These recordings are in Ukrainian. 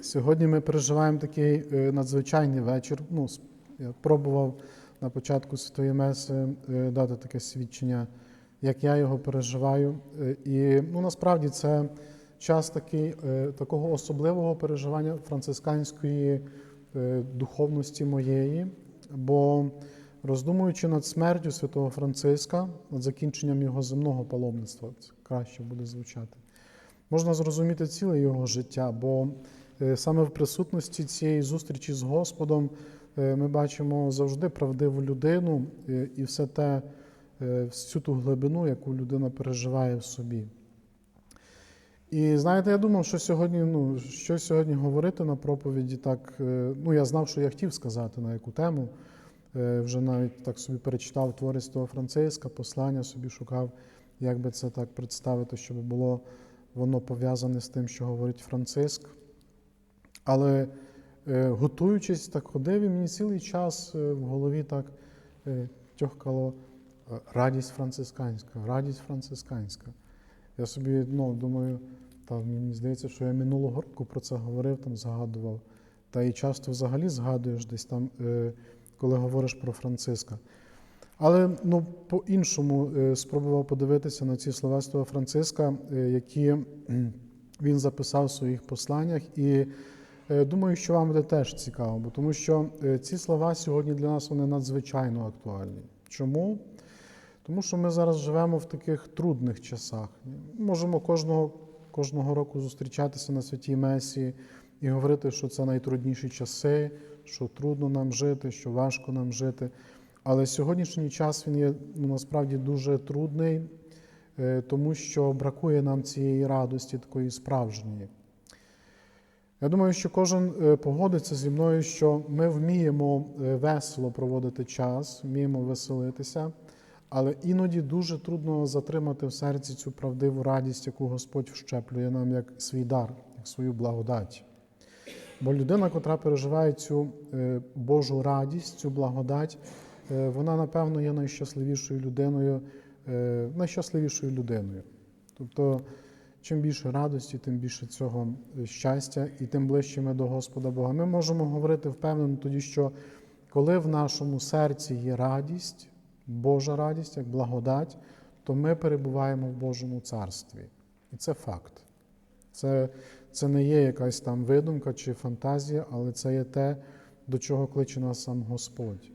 Сьогодні ми переживаємо такий е, надзвичайний вечір. Ну, я пробував на початку Святої Меси е, дати таке свідчення, як я його переживаю. Е, І ну, насправді це час такий, такого особливого переживання францисканської духовності моєї, бо роздумуючи над смертю святого Франциска, над закінченням його земного паломництва, це краще буде звучати можна зрозуміти ціле його життя, бо саме в присутності цієї зустрічі з Господом е, ми бачимо завжди правдиву людину е, і все те, е, всю ту глибину, яку людина переживає в собі. І знаєте, я думав, що сьогодні, ну, що сьогодні говорити на проповіді, так, е, ну я знав, що я хотів сказати на яку тему. Е, Вже навіть так собі перечитав твори Святого Франциска, послання собі шукав, як би це так представити, щоб було воно пов'язане з тим, що говорить Франциск. Але е, готуючись, так ходив, і мені цілий час е, в голові так е, тьохкало радість францисканська, радість францисканська. Я собі ну, думаю, та мені здається, що я минулого року про це говорив, там згадував. Та і часто взагалі згадуєш десь там, коли говориш про Франциска. Але ну, по-іншому спробував подивитися на ці слова Франциска, які він записав в своїх посланнях. І думаю, що вам буде теж цікаво, тому що е, ці слова сьогодні для нас вони надзвичайно актуальні. Чому? Тому що ми зараз живемо в таких трудних часах. Можемо кожного, кожного року зустрічатися на святій Месі і говорити, що це найтрудніші часи, що трудно нам жити, що важко нам жити. Але сьогоднішній час він є ну, насправді дуже трудний, е, тому що бракує нам цієї радості, такої справжньої. Я думаю, що кожен е, погодиться зі мною, що ми вміємо е, весело проводити час, вміємо веселитися, але іноді дуже трудно затримати в серці цю правдиву радість, яку Господь вщеплює нам як свій дар, як свою благодать. Бо людина, котра переживає цю е, Божу радість, цю благодать, вона, напевно, є найщасливішою людиною, найщасливішою людиною. Тобто, чим більше радості, тим більше цього е, щастя, і тим ближче ми до Господа Бога. Ми можемо говорити впевнено тоді, що коли в нашому серці є радість, Божа радість, як благодать, то ми перебуваємо в Божому царстві. І це факт. Це, це не є якась там видумка чи фантазія, але це є те, до чого кличе нас сам Господь.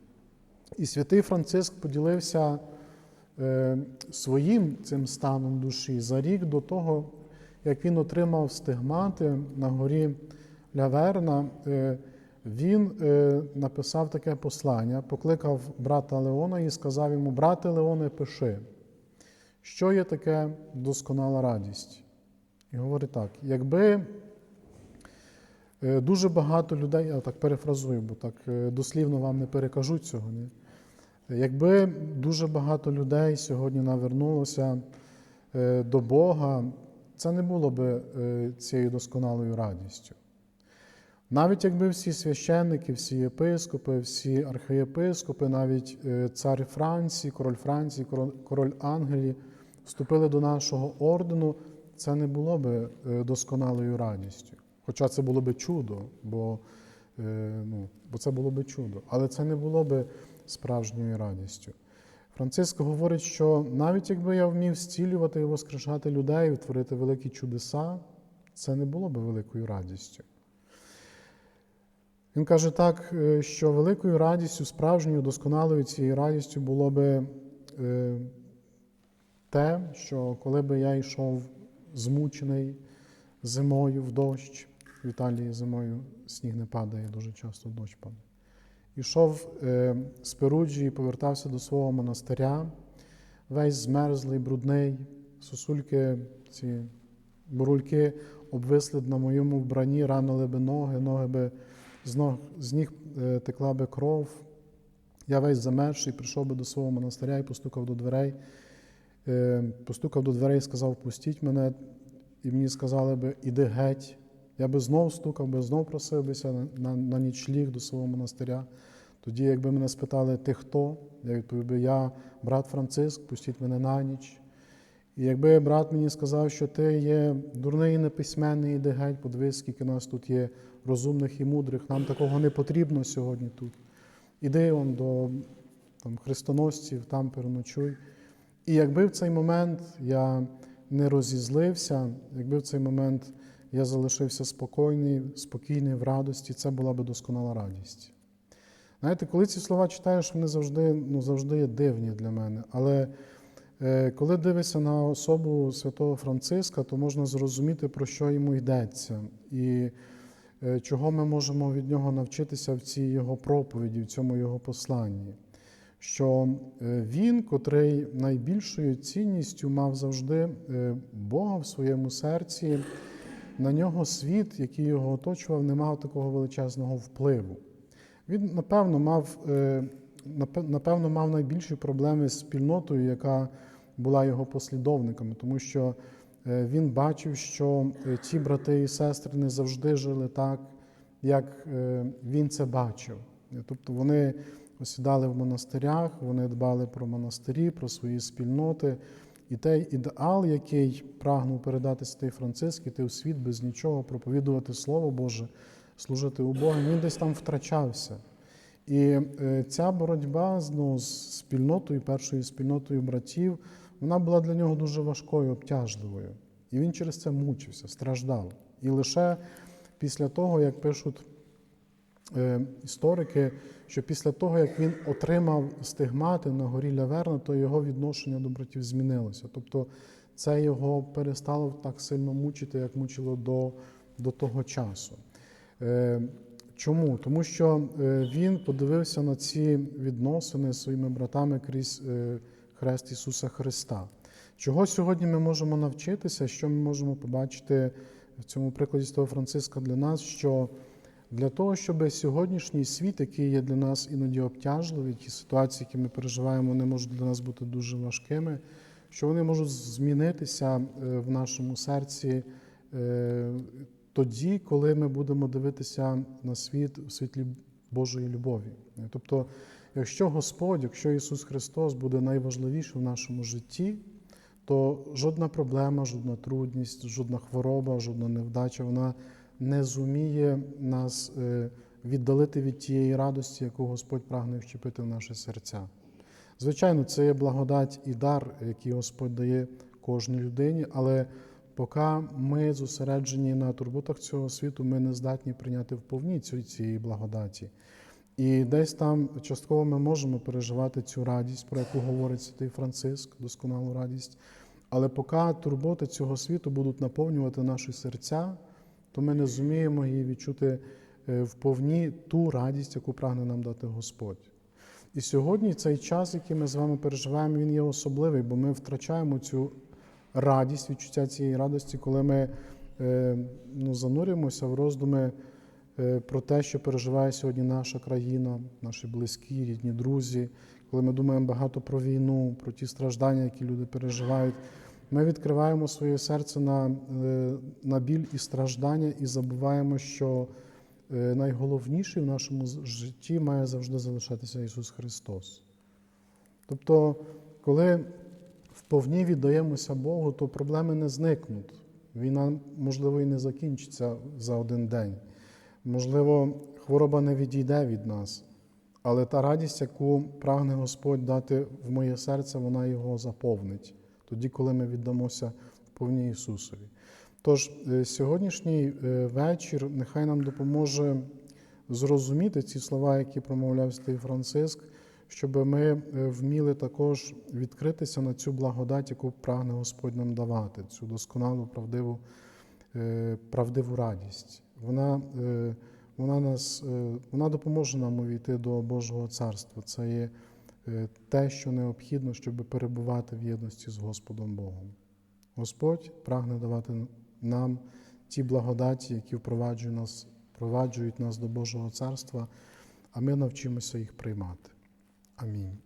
І святий Франциск поділився своїм цим станом душі за рік до того, як він отримав стигмати на горі Ляверна. Е, він е, написав таке послання, покликав брата Леона і сказав йому: Брате Леоне, пиши, що є таке досконала радість. І говорить так: якби е, дуже багато людей, я так перефразую, бо так е, дослівно вам не перекажу цього. Ні? Якби дуже багато людей сьогодні навернулося е, до Бога, це не було би е, цією досконалою радістю. Навіть якби всі священники, всі єпископи, всі архієпископи, навіть е, цар Франції, король Франції, король- Ангелії вступили до нашого ордену, це не було би досконалою радістю. Хоча це було би чудо, бо, ну, бо це було би чудо, але це не було би справжньою радістю. Франциск говорить, що навіть якби я вмів зцілювати і воскрешати людей, творити великі чудеса, це не було би великою радістю. Він каже так, е, що великою радістю, справжньою досконалою цією радістю було би е, те, що коли би я йшов змучений зимою в дощ, в Італії зимою сніг не падає, дуже часто дощ падає. Ішов е, з Перуджі і повертався до свого монастиря, весь змерзлий, брудний, сосульки, ці бурульки обвисли б на моєму вбранні, ранили би ноги, ноги би з, ног, з ніг е, текла би кров. Я весь замерзший, прийшов би до свого монастиря і постукав до дверей. Е, Постукав до дверей і сказав, пустіть мене, і мені сказали би, іди геть. Я би знов стукав, би знов просив бися на, на, на нічліг до свого монастиря. Тоді, якби мене спитали, ти хто? Я відповів би, я брат Франциск, пустіть мене на ніч. І якби брат мені сказав, що ти є дурний і неписьменний, іди геть, подивись, скільки нас тут є розумних і мудрих, нам такого не потрібно сьогодні тут. Іди он до там, хрестоносців, там переночуй. І якби в цей момент я не розізлився, якби в цей момент я залишився спокійний, спокійний в радості, це була би досконала радість. Знаєте, коли ці слова читаєш, вони завжди, ну, завжди є дивні для мене. Але е, коли дивишся на особу святого Франциска, то можна зрозуміти, про що йому йдеться, і е, чого ми можемо від нього навчитися в цій його проповіді, в цьому його посланні. Що е, він, котрий найбільшою цінністю мав завжди е, Бога в своєму серці, на нього світ, який його оточував, не мав такого величезного впливу. Він, напевно, мав, е, напевно, мав найбільші проблеми з спільнотою, яка була його послідовниками, тому що е, він бачив, що е, ті брати і сестри не завжди жили так, як він це бачив. Тобто вони осідали в монастирях, вони дбали про монастирі, про свої спільноти. І той ідеал, який прагнув передати святий Франциск, іти у світ без нічого, проповідувати Слово Боже, служити у Бога, він десь там втрачався. І е, ця боротьба ну, з спільнотою, першою спільнотою братів, вона була для нього дуже важкою, обтяжливою. І він через це мучився, страждав. І лише після того, як пишуть історики, що після того, як він отримав стигмати на горі Ляверна, то його відношення до братів змінилося. Тобто це його перестало так сильно мучити, як мучило до, до того часу. Е, Чому? Тому що е, він подивився на ці відносини зі своїми братами крізь е, хрест Ісуса Христа. Чого сьогодні ми можемо навчитися, що ми можемо побачити в цьому прикладі Святого Франциска для нас, що для того, щоб сьогоднішній світ, який є для нас іноді обтяжливий, ті ситуації, які ми переживаємо, вони можуть для нас бути дуже важкими, що вони можуть змінитися е, в нашому серці е, тоді, коли ми будемо дивитися на світ у світлі Божої любові. Тобто, якщо Господь, якщо Ісус Христос буде найважливішим в нашому житті, то жодна проблема, жодна трудність, жодна хвороба, жодна невдача, вона не зуміє нас е, віддалити від тієї радості, яку Господь прагне вчепити в наші серця. Звичайно, це є благодать і дар, який Господь дає кожній людині, але поки ми зосереджені на турботах цього світу, ми не здатні прийняти вповні цієї благодаті. І десь там частково ми можемо переживати цю радість, про яку говорить святий Франциск, досконалу радість. Але поки турботи цього світу будуть наповнювати наші серця, то ми не зуміємо її відчути е, вповні ту радість, яку прагне нам дати Господь. І сьогодні цей час, який ми з вами переживаємо, він є особливий, бо ми втрачаємо цю радість, відчуття цієї радості, коли ми е, ну, занурюємося в роздуми е, про те, що переживає сьогодні наша країна, наші близькі, рідні друзі, коли ми думаємо багато про війну, про ті страждання, які люди переживають. Ми відкриваємо своє серце на, е, на біль і страждання і забуваємо, що е, найголовніший в нашому житті має завжди залишатися Ісус Христос. Тобто, коли вповні віддаємося Богу, то проблеми не зникнуть. Війна, можливо, і не закінчиться за один день. Можливо, хвороба не відійде від нас, але та радість, яку прагне Господь дати в моє серце, вона його заповнить, тоді, коли ми віддамося вповні Ісусові. Тож, е, сьогоднішній е, вечір нехай нам допоможе зрозуміти ці слова, які промовляв Святий Франциск, щоб ми е, вміли також відкритися на цю благодать, яку прагне Господь нам давати, цю досконалу, правдиву, правдиву радість. Вона, вона, нас, вона допоможе нам увійти до Божого царства. Це є те, що необхідно, щоб перебувати в єдності з Господом Богом. Господь прагне давати нам ті благодаті, які впроваджують нас, впроваджують нас до Божого царства, а ми навчимося їх приймати. Амінь.